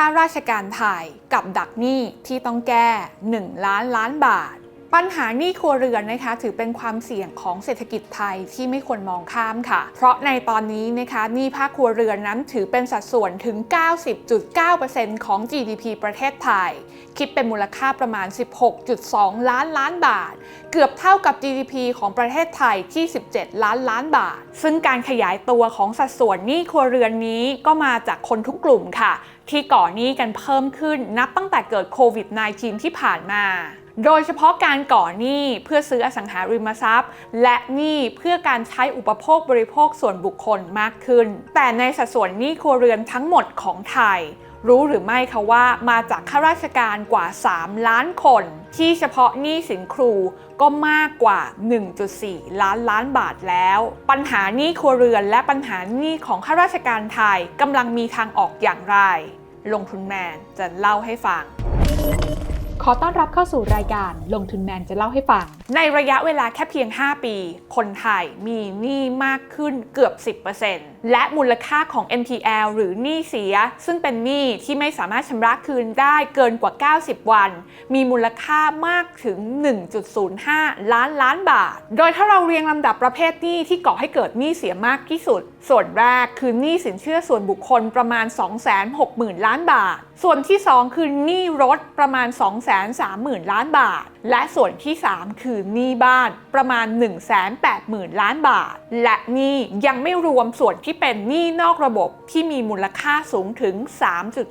ข้าราชการไทยกับดักหนี้ที่ต้องแก้ 1 ล้านล้านบาท ปัญหาหนี้ครัวเรือนนะคะ ถือเป็นความเสี่ยงของเศรษฐกิจไทยที่ไม่ควรมองข้ามค่ะ เพราะในตอนนี้นะคะหนี้ภาคครัวเรือนนั้นถือเป็นสัดส่วนถึง 90.9%ของ GDP ประเทศไทย คิดเป็นมูลค่าประมาณ 16.2 ล้านล้านบาท เกือบเท่ากับ GDP ของประเทศไทยที่ 17 ล้านล้านบาท ซึ่งการขยายตัวของสัดส่วนหนี้ครัวเรือนนี้ก็มาจากคนทุกกลุ่มค่ะ ที่ก่อหนี้กันเพิ่มขึ้นนับตั้งแต่เกิดโควิด -19 ที่ผ่านมา โดยเฉพาะการก่อหนี้เพื่อซื้ออสังหาริมทรัพย์ และหนี้เพื่อการใช้อุปโภคบริโภคส่วนบุคคลมากขึ้น แต่ในสัดส่วนหนี้ครัวเรือนทั้งหมดของไทย รู้หรือไม่คะว่ามาจากข้าราชการกว่า 3 ล้านคน ที่เฉพาะหนี้สินครูก็มากกว่า 1.4 ล้านล้านบาทแล้ว ปัญหาหนี้ครัวเรือนและปัญหาหนี้ของข้าราชการไทยกำลังมีทางออกอย่างไร ลงทุนแมนจะเล่าให้ฟัง ขอต้อนรับเข้าสู่รายการลงทุนแมนจะเล่าให้ฟัง ในระยะเวลาแค่เพียง 5 ปี คนไทยมีหนี้มากขึ้นเกือบ 10%และมูลค่าของ NPL หรือหนี้เสีย ซึ่งเป็นหนี้ที่ไม่สามารถชำระคืนได้เกินกว่า 90 วัน มีมูลค่ามากถึง 1.05 ล้านล้านบาท โดยถ้าเราเรียงลำดับประเภทหนี้ที่ก่อให้เกิดหนี้เสียมากที่สุด ส่วนแรกคือหนี้สินเชื่อส่วนบุคคลประมาณ 260,000 ล้านบาท ส่วนที่ 2 คือหนี้รถประมาณ 230,000 ล้านบาท และส่วนที่ 3 คือหนี้บ้านประมาณ 180,000 ล้านบาท และนี่ยังไม่รวมส่วนที่เป็นหนี้นอกระบบที่มีมูลค่าสูงถึง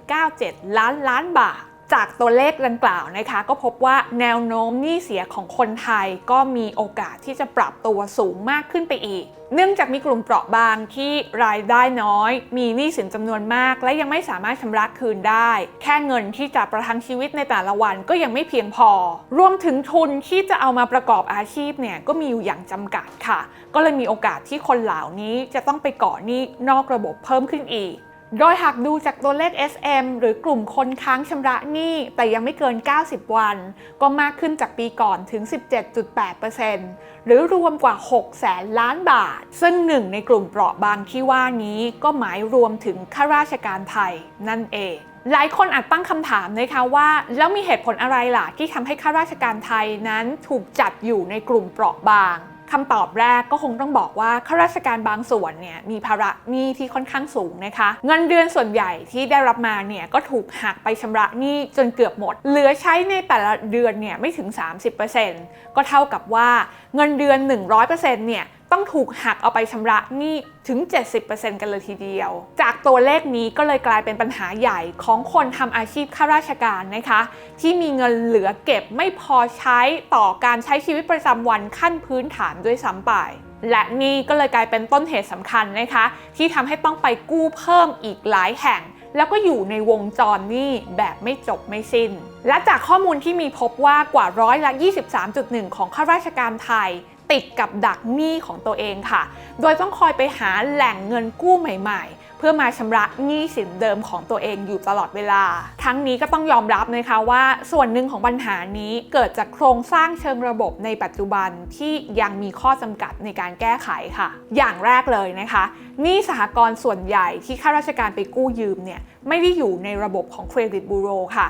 3.97 ล้านล้านบาท จากตัวเลขดังกล่าวนะคะก็พบว่าแนวโน้มหนี้เสียของคนไทยก็มีโอกาสที่จะปรับตัวสูงมากขึ้นไปอีก เนื่องจากมีกลุ่มเปราะบางที่รายได้น้อย มีหนี้สินจำนวนมาก และยังไม่สามารถชำระคืนได้ แค่เงินที่จะประทังชีวิตในแต่ละวันก็ยังไม่เพียงพอ รวมถึงทุนที่จะเอามาประกอบอาชีพเนี่ยก็มีอยู่อย่างจำกัดค่ะ ก็เลยมีโอกาสที่คนเหล่านี้จะต้องไปก่อหนี้นอกระบบเพิ่มขึ้นอีก โดยหากดูจากตัวเลข SM หรือกลุ่มคนค้างชำระหนี้แต่ยังไม่เกิน 90 วัน ก็มากขึ้นจากปีก่อนถึง 17.8%หรือรวมกว่า 6 แสนล้านบาท ซึ่งหนึ่งในกลุ่มเปราะบางที่ว่านี้ก็หมายรวมถึงข้าราชการไทยนั่นเองหลายคนอาจตั้งคำถามนะคะว่า แล้วมีเหตุผลอะไรล่ะที่ทำให้ข้าราชการไทยนั้นถูกจัดอยู่ในกลุ่มเปราะบาง คำตอบแรกก็คงต้องบอกว่าข้าราชการบางส่วนเนี่ยมีภาระหนี้ที่ค่อนข้างสูงนะคะ เงินเดือนส่วนใหญ่ที่ได้รับมาเนี่ยก็ถูกหักไปชำระหนี้จนเกือบหมด เหลือใช้ในแต่ละเดือนเนี่ยไม่ถึง 30%ก็เท่ากับว่าเงินเดือน 100%เนี่ย ต้องถูกหักเอาไปชำระหนี้ถึง 70%กันเลยทีเดียว จากตัวเลขนี้ก็เลยกลายเป็นปัญหาใหญ่ของคนทำอาชีพข้าราชการนะคะ ที่มีเงินเหลือเก็บไม่พอใช้ต่อการใช้ชีวิตประจำวันขั้นพื้นฐานด้วยซ้ำไปและนี่ก็เลยกลายเป็นต้นเหตุสำคัญนะคะ ที่ทำให้ต้องไปกู้เพิ่มอีกหลายแห่ง แล้วก็อยู่ในวงจรหนี้แบบไม่จบไม่สิ้น และจากข้อมูลที่มีพบว่ากว่าร้อยละ 23.1 ของข้าราชการไทย ติดกับดักหนี้ของตัวเองค่ะ โดยต้องคอยไปหาแหล่งเงินกู้ใหม่ ๆ เพื่อมาชำระหนี้สินเดิมของตัวเองอยู่ตลอดเวลา ทั้งนี้ก็ต้องยอมรับนะคะว่าส่วนหนึ่งของปัญหานี้เกิดจากโครงสร้างเชิงระบบในปัจจุบันที่ยังมีข้อจำกัดในการแก้ไขค่ะ อย่างแรกเลยนะคะหนี้สหกรณ์ส่วนใหญ่ที่ข้าราชการไปกู้ยืมเนี่ยไม่ได้อยู่ในระบบของเครดิตบูโรค่ะ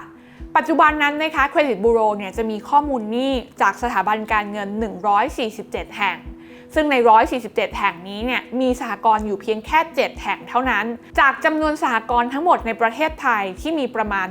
ปัจจุบันนั้นนะคะเครดิตบูโรเนี่ยจะมีข้อมูลหนี้จากสถาบันการเงิน 147 แห่ง ซึ่งใน 147 แห่งนี้เนี่ยมีสหกรณ์อยู่เพียงแค่ 7 แห่งเท่านั้น จากจำนวนสหกรณ์ทั้งหมดในประเทศไทยที่มีประมาณ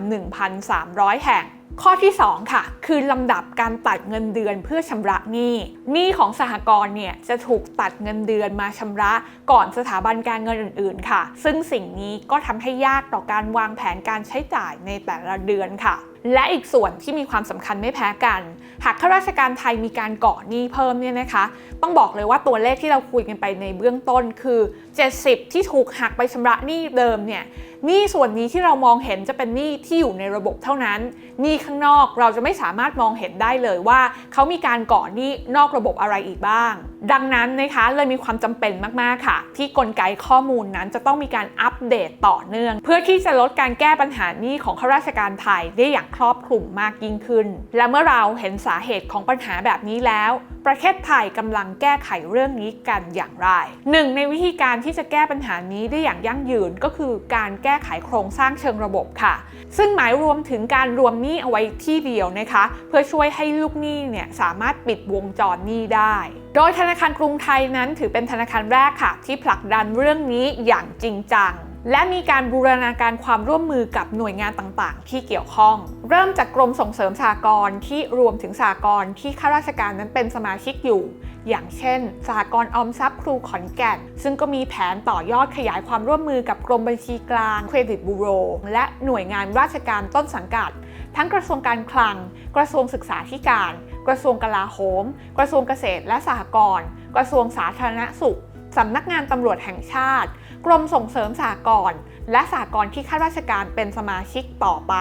1,300 แห่งข้อที่ 2 ค่ะ คือลำดับการตัดเงินเดือนเพื่อชำระหนี้หนี้ของสหกรณ์เนี่ยจะถูกตัดเงินเดือนมาชำระก่อนสถาบันการเงินอื่น ๆ ค่ะ ซึ่งสิ่งนี้ก็ทำให้ยากต่อการวางแผนการใช้จ่ายในแต่ละเดือนค่ะ และอีกส่วนที่มีความสำคัญไม่แพ้กัน หากข้าราชการไทยมีการก่อหนี้เพิ่มเนี่ยนะคะ ต้องบอกเลยว่าตัวเลขที่เราคุยกันไปในเบื้องต้นคือ 70 ที่ถูกหักไปชำระหนี้เดิมเนี่ยหนี้ส่วนนี้ที่เรามองเห็นจะเป็นหนี้ที่อยู่ในระบบเท่านั้นหนี้ข้างนอกเราจะไม่สามารถมองเห็นได้เลยว่า เขามีการก่อหนี้นอกระบบอะไรอีกบ้าง ดังนั้นนะคะเลยมีความจำเป็นมากๆค่ะ ที่กลไกข้อมูลนั้นจะต้องมีการอัปเดตต่อเนื่อง เพื่อที่จะลดการแก้ปัญหาหนี้ของข้าราชการไทยได้อย่างครอบคลุมมากยิ่งขึ้น และเมื่อเราเห็นสาเหตุของปัญหาแบบนี้แล้ว ประเทศไทยกำลังแก้ไขเรื่องนี้กันอย่างไรหนึ่งในวิธีการที่จะแก้ปัญหานี้ได้อย่างยั่งยืนก็คือการแก้ไขโครงสร้างเชิงระบบค่ะ ซึ่งหมายรวมถึงการรวมหนี้เอาไว้ที่เดียวนะคะ เพื่อช่วยให้ลูกหนี้เนี่ยสามารถปิดวงจรหนี้ได้ โดยธนาคารกรุงไทยนั้นถือเป็นธนาคารแรกค่ะ ที่ผลักดันเรื่องนี้อย่างจริงจัง และมีการบูรณาการความร่วมมือกับหน่วยงานต่างๆ ที่เกี่ยวข้อง เริ่มจากกรมส่งเสริมสหกรที่รวมถึงสหกรที่ข้าราชการนั้นเป็นสมาชิกอยู่ อย่างเช่นสหกรออมทรัพย์ครูขอนแก่น ซึ่งก็มีแผนต่อยอดขยายความร่วมมือกับกรมบัญชีกลางเครดิตบูโร และหน่วยงานราชการต้นสังกัด ทั้งกระทรวงการคลัง กระทรวงศึกษาธิการ กระทรวงกลาโหม กระทรวงเกษตรและสหกรณ์กระทรวงสาธารณสุขสำนักงานตำรวจแห่งชาติ กรมส่งเสริมสหกรณ์และสหกรณ์ที่ข้าราชการเป็นสมาชิกต่อไป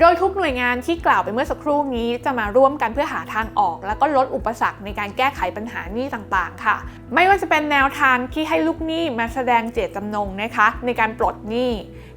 โดยทุกหน่วยงานที่กล่าวไปเมื่อสักครู่นี้จะมาร่วมกันเพื่อหาทางออก แล้วก็ลดอุปสรรคในการแก้ไขปัญหาหนี้ต่างๆ ค่ะ ไม่ว่าจะเป็นแนวทางที่ให้ลูกหนี้มาแสดงเจตจำนงนะคะ ในการปลดหนี้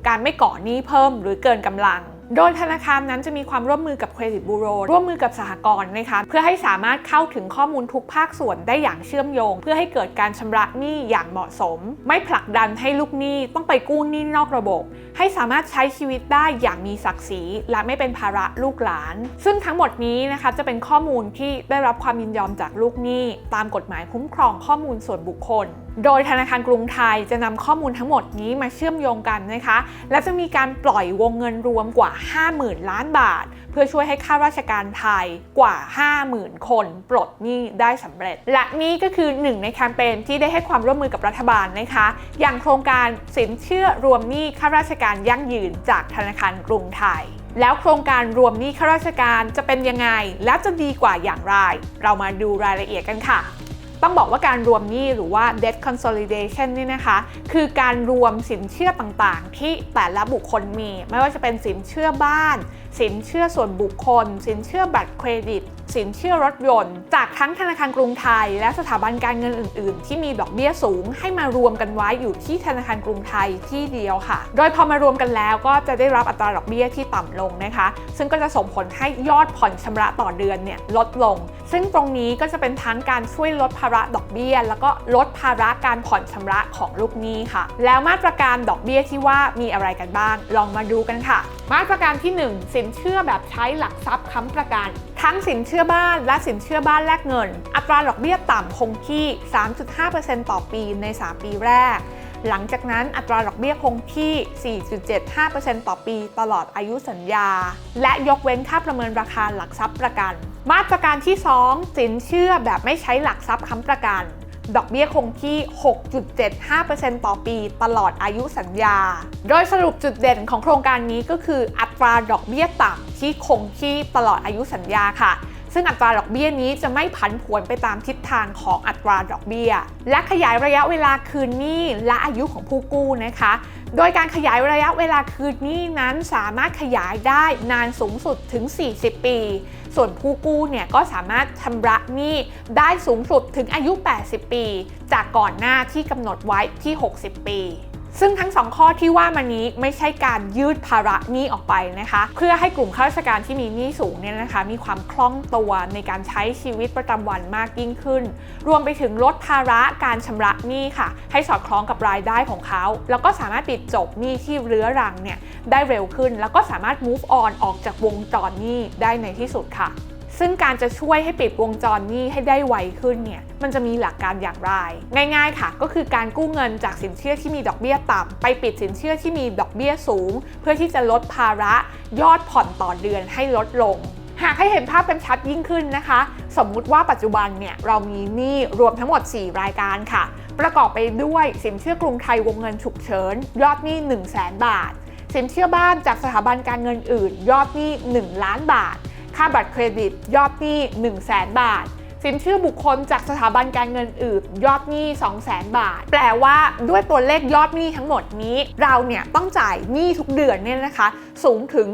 การไม่ก่อหนี้เพิ่มหรือเกินกำลัง โดยธนาคารนั้นจะมีความร่วมมือกับเครดิตบูโรร่วมมือกับสหกรณ์นะคะเพื่อให้สามารถเข้าถึงข้อมูลทุกภาคส่วนได้อย่างเชื่อมโยง เพื่อให้เกิดการชำระหนี้อย่างเหมาะสม ไม่ผลักดันให้ลูกหนี้ต้องไปกู้หนี้นอกระบบ ให้สามารถใช้ชีวิตได้อย่างมีศักดิ์ศรีและไม่เป็นภาระลูกหลาน ซึ่งทั้งหมดนี้นะคะจะเป็นข้อมูลที่ได้รับความยินยอมจากลูกหนี้ ตามกฎหมายคุ้มครองข้อมูลส่วนบุคคล โดยธนาคารกรุงไทยจะนำข้อมูลทั้งหมดนี้มาเชื่อมโยงกันนะคะ และจะมีการปล่อยวงเงินรวมกว่า 50,000 ล้านบาท เพื่อช่วยให้ข้าราชการไทยกว่า 50,000 คนปลดหนี้ได้สำเร็จ และนี่ก็คือหนึ่งในแคมเปญที่ได้ให้ความร่วมมือกับรัฐบาลนะคะ อย่างโครงการสินเชื่อรวมหนี้ข้าราชการยั่งยืนจากธนาคารกรุงไทยแล้วโครงการรวมหนี้ข้าราชการจะเป็นยังไง และจะดีกว่าอย่างไร เรามาดูรายละเอียดกันค่ะ ต้องบอกว่าการรวมหนี้หรือว่า debt consolidation นี่นะคะ คือการรวมสินเชื่อต่างๆ ที่แต่ละบุคคลมี ไม่ว่าจะเป็นสินเชื่อบ้าน สินเชื่อส่วนบุคคล สินเชื่อบัตรเครดิต สินเชื่อรถยนต์ จากทั้งธนาคารกรุงไทย และสถาบันการเงินอื่น ๆ ที่มีดอกเบี้ยสูง ให้มารวมกันไว้อยู่ที่ธนาคารกรุงไทยที่เดียวค่ะ โดยพอมารวมกันแล้วก็จะได้รับอัตราดอกเบี้ยที่ต่ำลงนะคะ ซึ่งก็จะส่งผลให้ยอดผ่อนชำระต่อเดือนเนี่ยลดลง ซึ่งตรงนี้ก็จะเป็นทั้งการช่วยลดภาระดอกเบี้ย แล้วก็ลดภาระการผ่อนชำระของลูกหนี้ค่ะ แล้วมาตรการดอกเบี้ยที่ว่ามีอะไรกันบ้าง ลองมาดูกันค่ะมาตรการที่ 1 สินเชื่อแบบใช้หลักทรัพย์ค้ำประกัน ทั้งสินเชื่อบ้านและสินเชื่อบ้านแลกเงิน อัตราดอกเบี้ยต่ำคงที่ 3.5%ต่อปีใน 3 ปีแรก หลังจากนั้นอัตราดอกเบี้ยคงที่ 4.75%ต่อปีตลอดอายุสัญญา และยกเว้นค่าประเมินราคาหลักทรัพย์ประกัน มาตรการที่ 2 สินเชื่อแบบไม่ใช้หลักทรัพย์ค้ำประกัน ดอกเบี้ยคงที่ 6.75%ต่อปีตลอดอายุสัญญา โดยสรุปจุดเด่นของโครงการนี้ก็คืออัตราดอกเบี้ยต่ำที่คงที่ตลอดอายุสัญญาค่ะ ซึ่งอัตราดอกเบี้ยนี้จะไม่ผันผวนไปตามทิศทางของอัตราดอกเบี้ย และขยายระยะเวลาคืนหนี้และอายุของผู้กู้นะคะ โดยการขยายระยะเวลาคืนหนี้นั้นสามารถขยายได้นานสูงสุดถึง 40 ปี ส่วนผู้กู้เนี่ยก็สามารถชำระหนี้ได้สูงสุดถึงอายุ 80 ปี จากก่อนหน้าที่กำหนดไว้ที่ 60 ปี ซึ่งทั้งสองข้อที่ว่ามานี้ไม่ใช่การยืดภาระหนี้ออกไปนะคะ เพื่อให้กลุ่มข้าราชการที่มีหนี้สูงเนี่ยนะคะ มีความคล่องตัวในการใช้ชีวิตประจำวันมากยิ่งขึ้น รวมไปถึงลดภาระการชำระหนี้ค่ะ ให้สอดคล้องกับรายได้ของเขา แล้วก็สามารถปิดจบหนี้ที่เรื้อรังเนี่ยได้เร็วขึ้น แล้วก็สามารถ move on ออกจากวงจรหนี้ได้ในที่สุดค่ะ ซึ่งการจะช่วยให้ปิดวงจรหนี้ให้ได้ไวขึ้นเนี่ยมันจะมีหลักการอย่างไร ง่าย ๆ ค่ะ ก็คือการกู้เงินจากสินเชื่อที่มีดอกเบี้ยต่ำไปปิดสินเชื่อที่มีดอกเบี้ยสูง เพื่อที่จะลดภาระยอดผ่อนต่อเดือนให้ลดลงหากให้เห็นภาพเป็นชัดยิ่งขึ้นนะคะ สมมุติว่าปัจจุบันเนี่ยเรามีหนี้รวมทั้งหมด 4 รายการค่ะ ประกอบไปด้วยสินเชื่อกรุงไทยวงเงินฉุกเฉิน ยอดหนี้ 1 0 0 0 0แบาท สินเชื่อบ้านจากสถาบันการเงินอื่น ยอดหนี้ 1 ล้านบาท ค่าบัตรเครดิตยอดหนี้ 1 0 0 0 0แบาท สินเชื่อบุคคลจากสถาบันการเงินอื่น ยอดหนี้ 2 0 0 0 0 0 บาท แปลว่าด้วยตัวเลขยอดหนี้ทั้งหมดนี้ เราเนี่ยต้องจ่ายหนี้ทุกเดือนเนี่ยนะคะ สูงถึง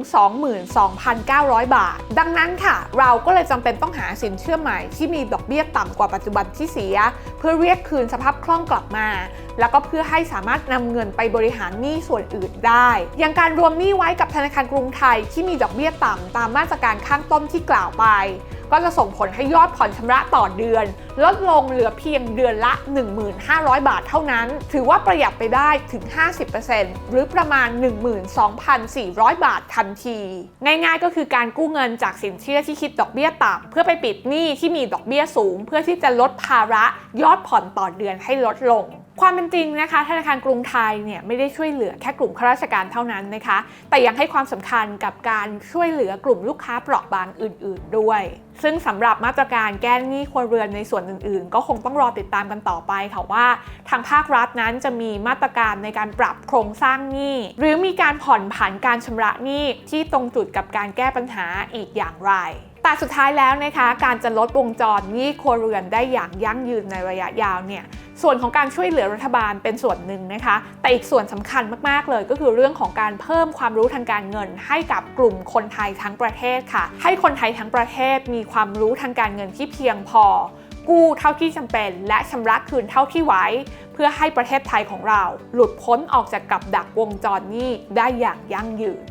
22,900 บาท ดังนั้นค่ะ เราก็เลยจำเป็นต้องหาสินเชื่อใหม่ที่มีดอกเบี้ยต่ำกว่าปัจจุบันที่เสีย เพื่อเรียกคืนสภาพคล่องกลับมา แล้วก็เพื่อให้สามารถนำเงินไปบริหารหนี้ส่วนอื่นได้ อย่างการรวมหนี้ไว้กับธนาคารกรุงไทยที่มีดอกเบี้ยต่ำตามมาตรการข้างต้นที่กล่าวไป ก็จะส่งผลให้ยอดผ่อนชำระต่อเดือน ลดลงเหลือเพียงเดือนละ 1,500 บาทเท่านั้น ถือว่าประหยัดไปได้ถึง 50%หรือประมาณ 12,400 บาททันที ง่ายๆก็คือการกู้เงินจากสินเชื่อที่คิดดอกเบี้ยต่ำเพื่อไปปิดหนี้ที่มีดอกเบี้ยสูง เพื่อที่จะลดภาระยอดผ่อนต่อเดือนให้ลดลง ความเป็นจริงนะคะธนาคารกรุงไทยเนี่ยไม่ได้ช่วยเหลือแค่กลุ่มข้าราชการเท่านั้นนะคะ แต่ยังให้ความสำคัญกับการช่วยเหลือกลุ่มลูกค้าเปราะบางอื่น ๆ ด้วย ซึ่งสำหรับมาตรการแก้หนี้ครัวเรือนในส่วนอื่น ๆ ก็คงต้องรอติดตามกันต่อไปค่ะว่า ทางภาครัฐนั้นจะมีมาตรการในการปรับโครงสร้างหนี้หรือมีการผ่อนผันการชำระหนี้ที่ตรงจุดกับการแก้ปัญหาอีกอย่างไร แต่สุดท้ายแล้วนะคะการจะลดวงจรหนี้ครัวเรือนได้อย่างยั่งยืนในระยะยาวเนี่ยส่วนของการช่วยเหลือรัฐบาลเป็นส่วนหนึ่งนะคะ แต่อีกส่วนสำคัญมากๆเลยก็คือเรื่องของการเพิ่มความรู้ทางการเงิน ให้กับกลุ่มคนไทยทั้งประเทศค่ะ ให้คนไทยทั้งประเทศมีความรู้ทางการเงินที่เพียงพอ กู้เท่าที่จำเป็น และชำระคืนเท่าที่ไหวเพื่อให้ประเทศไทยของเรา หลุดพ้นออกจากกับดักวงจรหนี้ได้อย่างยั่งยืน